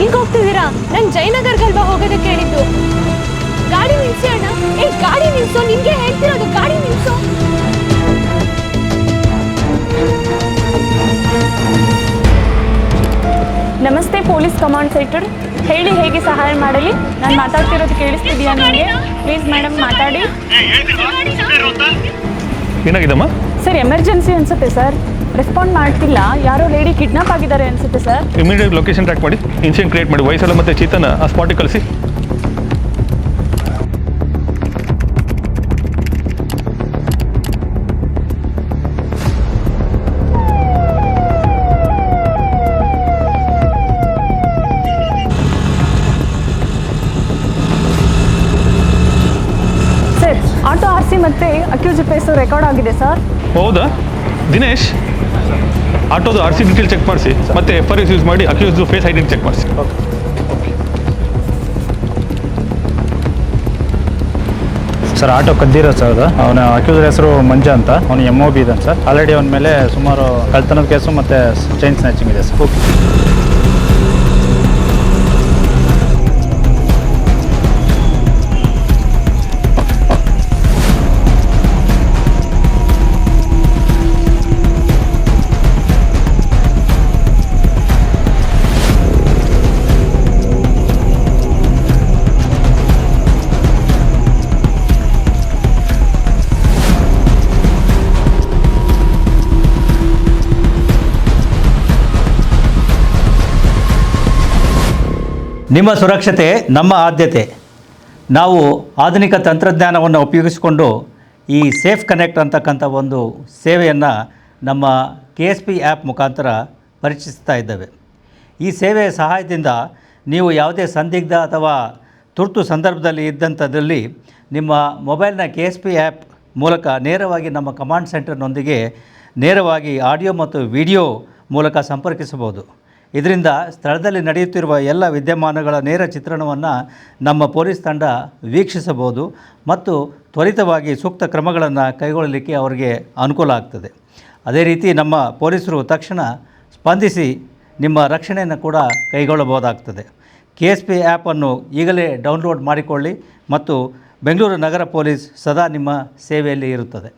ಎಲ್ಗೆ ಹೋಗ್ತಿದ್ದೀರಾ ನಾನು ಜಯನಗರ್ಗಲ್ವಾ ಹೋಗೋದಕ್ಕೆ ಹೇಳಿದ್ದು ಗಾಡಿ ನಿಲ್ಸಿ ಅಣ್ಣ. ಏ ಗಾಡಿ ನಿಲ್ಸೋ. ನಿನ್ಗೆ ಹೇಳ್ತಿರೋದು ಗಾಡಿ ನಿಲ್ಸೋ. ನಮಸ್ತೆ ಪೊಲೀಸ್ ಕಮಾಂಡ್ ಸೆಂಟರ್ ಹೇಳಿ ಹೇಗೆ ಸಹಾಯ ಮಾಡಲಿ? ನಾನು ಮಾತಾಡ್ತಿರೋದು ಕೇಳಿಸ್ತಿದ್ಯಾ ನನಗೆ ಪ್ಲೀಸ್ ಮೇಡಮ್ ಮಾತಾಡಿ. ಏನಾಗಿದಮ್ಮ? ಸರ್ ಎಮರ್ಜೆನ್ಸಿ ಅನ್ಸುತ್ತೆ ಸರ್. ರೆಸ್ಪಾಂಡ್ ಮಾಡ್ತಿಲ್ಲ. ಯಾರೋ ಲೇಡಿ ಕಿಡ್ನಾಪ್ ಆಗಿದ್ದಾರೆ ಅನ್ಸುತ್ತೆ ಸರ್ ಇಮಿಡಿಯೇಟ್ ಲೊಕೇಶನ್ ಟ್ರ್ಯಾಕ್ ಮಾಡಿ ಇನ್ಸಿಡೆಂಟ್ ಕ್ರಿಯೇಟ್ ಮಾಡಿ ವಯಸ್ಸಲ್ಲ ಮತ್ತೆ ಚೇತನ ಆ ಸ್ಪಾಟಿಗೆ ಕಳಿಸಿ. ಸರ್ ಆಟೋ ಆರ್ ಸಿ ಮತ್ತೆ ಅಕ್ಯೂಸ್ ಫೇಸು ರೆಕಾರ್ಡ್ ಆಗಿದೆ ಸರ್ ಹೌದಾ? ದಿನೇಶ್ ಆಟೋದು ಆರ್ ಸಿ ಡಿಟೇಲ್ ಚೆಕ್ ಮಾಡಿಸಿ ಮತ್ತೆ ಎಫ್ ಆರ್ ಎಸ್ ಯೂಸ್ ಮಾಡಿ ಅಕ್ಯೂಸ್ದು ಫೇಸ್ ಐಡೆಂಟ್ ಚೆಕ್ ಮಾಡಿಸಿ. ಸರ್ ಆಟೋ ಕದ್ದಿರೋ ಸರ್ ಅದು. ಅವನ ಅಕ್ಯೂಸರ್ ಹೆಸರು ಮಂಜ ಅಂತ. ಅವನು ಎಂ ಒ ಬಿ ಇದ್ದಾನೆ ಸರ್. ಆಲ್ರೆಡಿ ಅವನ ಮೇಲೆ ಸುಮಾರು ಕಳ್ತನದ ಕೇಸು ಮತ್ತು ಚೈನ್ ಸ್ನ್ಯಾಚಿಂಗ್ ಇದೆ ಸರ್. ನಿಮ್ಮ ಸುರಕ್ಷತೆ ನಮ್ಮ ಆದ್ಯತೆ. ನಾವು ಆಧುನಿಕ ತಂತ್ರಜ್ಞಾನವನ್ನು ಉಪಯೋಗಿಸಿಕೊಂಡು ಈ ಸೇಫ್ ಕನೆಕ್ಟ್ ಅಂತಕ್ಕಂಥ ಒಂದು ಸೇವೆಯನ್ನು ನಮ್ಮ ಕೆ ಎಸ್ ಪಿ ಆ್ಯಪ್ ಮುಖಾಂತರ ಪರಿಚಯಿಸ್ತಾ ಇದ್ದೇವೆ. ಈ ಸೇವೆಯ ಸಹಾಯದಿಂದ ನೀವು ಯಾವುದೇ ಸಂದಿಗ್ಧ ಅಥವಾ ತುರ್ತು ಸಂದರ್ಭದಲ್ಲಿ ಇದ್ದಂಥದ್ರಲ್ಲಿ ನಿಮ್ಮ ಮೊಬೈಲ್ನ ಕೆ ಎಸ್ ಪಿ ಆ್ಯಪ್ ಮೂಲಕ ನೇರವಾಗಿ ನಮ್ಮ ಕಮಾಂಡ್ ಸೆಂಟರ್ನೊಂದಿಗೆ ನೇರವಾಗಿ ಆಡಿಯೋ ಮತ್ತು ವಿಡಿಯೋ ಮೂಲಕ ಸಂಪರ್ಕಿಸಬಹುದು. ಇದರಿಂದ ಸ್ಥಳದಲ್ಲಿ ನಡೆಯುತ್ತಿರುವ ಎಲ್ಲ ವಿದ್ಯಮಾನಗಳ ನೇರ ಚಿತ್ರಣವನ್ನು ನಮ್ಮ ಪೊಲೀಸ್ ತಂಡ ವೀಕ್ಷಿಸಬಹುದು ಮತ್ತು ತ್ವರಿತವಾಗಿ ಸೂಕ್ತ ಕ್ರಮಗಳನ್ನು ಕೈಗೊಳ್ಳಲಿಕ್ಕೆ ಅವರಿಗೆ ಅನುಕೂಲ ಆಗ್ತದೆ. ಅದೇ ರೀತಿ ನಮ್ಮ ಪೊಲೀಸರು ತಕ್ಷಣ ಸ್ಪಂದಿಸಿ ನಿಮ್ಮ ರಕ್ಷಣೆಯನ್ನು ಕೂಡ ಕೈಗೊಳ್ಳಬಹುದಾಗ್ತದೆ. ಕೆ ಎಸ್ ಪಿ ಆ್ಯಪನ್ನು ಈಗಲೇ ಡೌನ್ಲೋಡ್ ಮಾಡಿಕೊಳ್ಳಿ ಮತ್ತು ಬೆಂಗಳೂರು ನಗರ ಪೊಲೀಸ್ ಸದಾ ನಿಮ್ಮ ಸೇವೆಯಲ್ಲಿ ಇರುತ್ತದೆ.